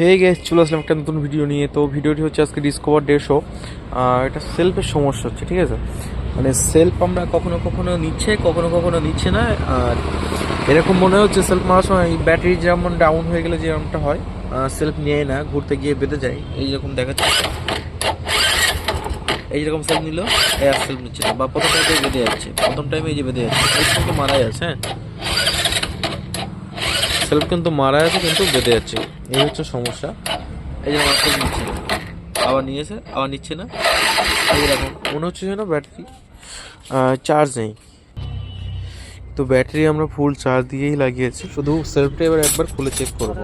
হে guess চলে আসলাম একটা নতুন ভিডিও নিয়ে। তো ভিডিওটি হচ্ছে আজকে ডিসকভার ডে দেড়শো এটা সেলফের সমস্যা হচ্ছে, ঠিক আছে? মানে সেলফ আমরা কখনো কখনো নিচ্ছে, কখনো কখনো নিচ্ছে না। আর এরকম মনে হচ্ছে সেলফ মারার সময় ব্যাটারি যেমন ডাউন হয়ে গেলে যেরকমটা হয় সেলফ নেয় না, ঘুরতে গিয়ে বেঁধে যায়, এইরকম দেখাচ্ছে। এই রকম সেলফ নিল, এই আর সেলফ নিচ্ছে না, বা প্রথম টাইমে বেঁধে যাচ্ছে, প্রথম টাইমে এই যে বেঁধে যাচ্ছে, এই মারাই আছে হ্যাঁ? সেলফ কিন্তু মারা আছে কিন্তু বেঁধে যাচ্ছে। এই হচ্ছে সমস্যা। এই যে আমার নিচ্ছে। না আবার নিয়েছে আবার নিচ্ছে না? এইরকম মনে হচ্ছে যেন ব্যাটারি চার্জ নেই। তো ব্যাটারি আমরা ফুল চার্জ দিয়েই লাগিয়েছি। শুধু সেলফটা এবার একবার খুলে চেক করব।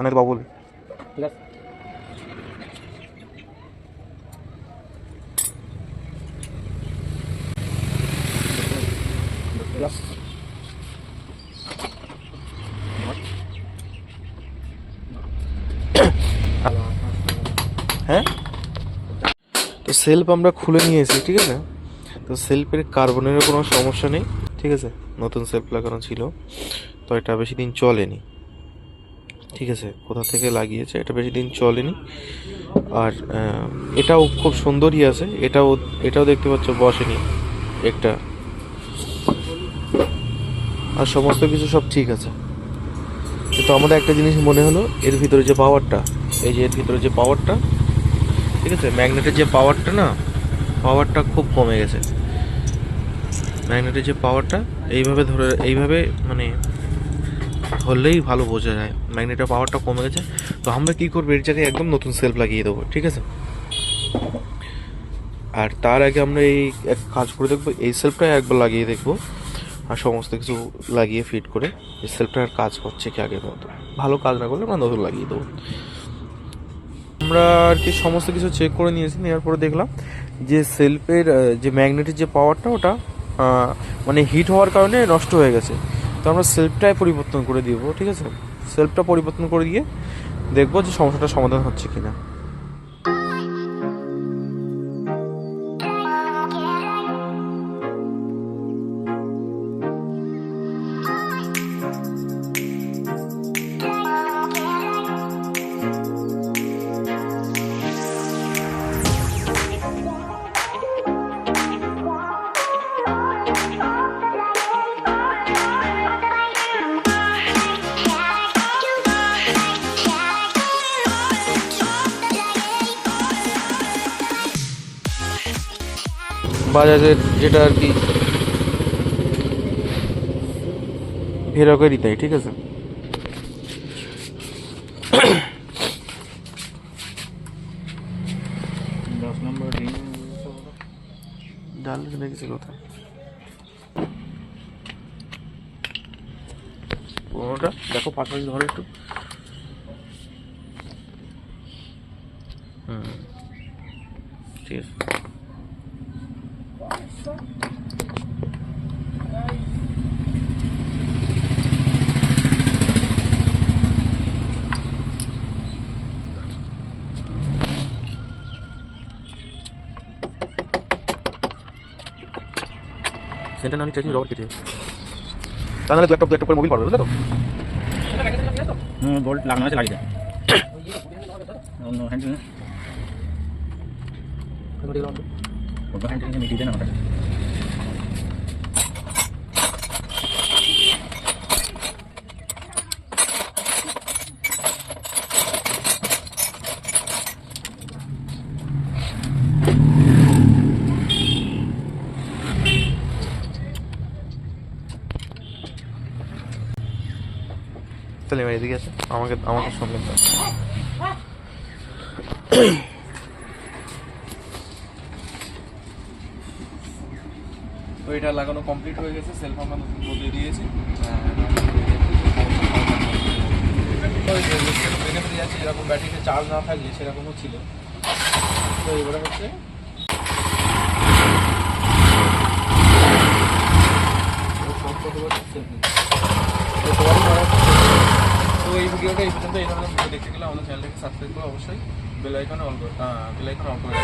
অনেক বাবুল। ঠিক আছে। হ্যাঁ? তো সেলফ আমরা খুলে নিয়েছি, ঠিক আছে? তো সেলফের কার্বনেরও কোনো সমস্যা নেই, ঠিক আছে? নতুন সেলফ লাগানো ছিল, তো এটা বেশি দিন চলেনি, ঠিক আছে? কোথা থেকে লাগিয়েছে এটা বেশি দিন চলেনি। আর এটাও খুব সুন্দরই আছে, এটাও এটাও দেখতে পাচ্ছ বসেনি একটা। আর সমস্ত কিছু সব ঠিক আছে। কিন্তু আমাদের একটা জিনিস মনে হলো, এর ভিতরে যে পাওয়ারটা এই যে এর ভিতরে যে পাওয়ারটা ঠিক আছে? ম্যাগনেটের যে পাওয়ারটা না পাওয়ারটা খুব কমে গেছে। ম্যাগনেটের যে পাওয়ারটা এইভাবে ধরে, এইভাবে মানে ধরলেই ভালো বোঝা যায়। ম্যাগনেটের পাওয়ারটা কমে গেছে। তো আমরা কী করব? এর জায়গায় একদম নতুন সেলফ লাগিয়ে দেবো, ঠিক আছে? আর তার আগে আমরা এই এক কাজ করে দেখব, এই সেলফটাই একবার লাগিয়ে দেখব। আর সমস্ত কিছু লাগিয়ে ফিট করে, এই সেলফটা আর কাজ করছে কি আগের মতো। ভালো কাজ না করলে আমরা নতুন লাগিয়ে দেবো। আমরা আর কি সমস্ত কিছু চেক করে নিয়েছি, নেওয়ার পরে দেখলাম যে সেলফের যে ম্যাগনেটের যে পাওয়ারটা ওটা মানে হিট হওয়ার কারণে নষ্ট হয়ে গেছে। তো আমরা সেলফটাই পরিবর্তন করে দিব, ঠিক আছে? সেলফটা পরিবর্তন করে দিয়ে দেখব যে সমস্যাটা সমাধান হচ্ছে কিনা। বাজাজের যেটা আর কি ভেরকেরই তাই ঠিক আছে দশ নম্বর রিং ডাল রেখেছি কোথায় পুরোনোটা দেখো পাশাপাশি ধরো একটু হুম ঠিক আছে সেন্টার আমি চাইছি রবার কেটে তাহলে ল্যাপটপ ল্যাপটপ করে মোবিল পারবে বুঝলে তো? হুম বোল্ট লাগানো আছে লাগিয়ে অন্য হ্যান্ডেল অন্য হ্যান্ডেল মিটিয়ে দেয় না তাহলে এবার এদিকে আছে আমাকে আমাকে সঙ্গে তো এটা লাগানো কমপ্লিট হয়ে গেছে সেলফ আমরা নতুন বদলে দিয়েছি। যাচ্ছে এরকম ব্যাটারিতে চার্জ না থাকলে সেরকমও ছিল তো এবারে হচ্ছে তো এই ভিডিওটা এই পর্যন্ত, এই ধরনের ভিডিও দেখতে গেলে আমাদের চ্যানেলটাকে সাবস্ক্রাইব করে, অবশ্যই বেল আইকনে অন করে বেল আইকনে অন করে